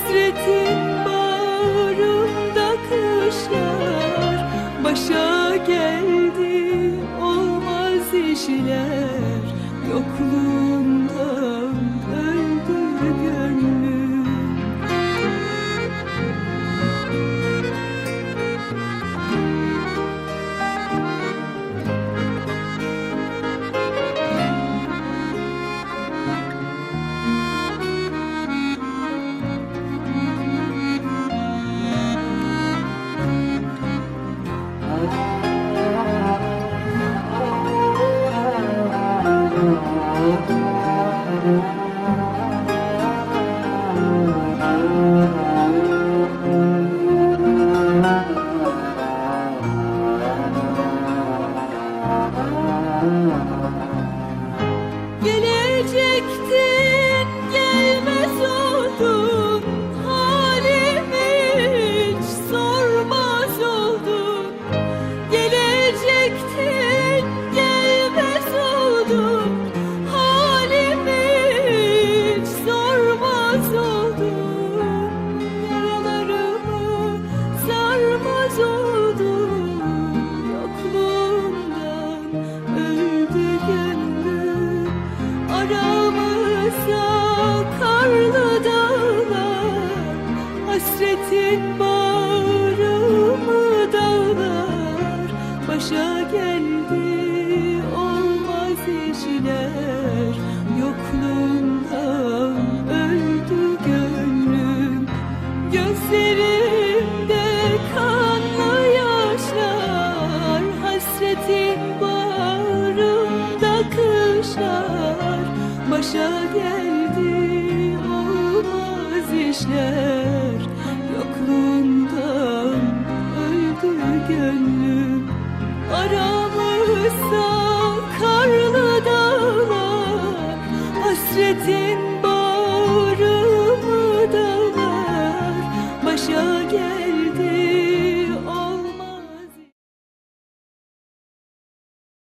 Hasretin bağrımda kışlar. Başa geldi olmaz işler. Yokluğunda başlar Başa geldi olmaz işler. Yokluğundan öldü gönlüm Aramızda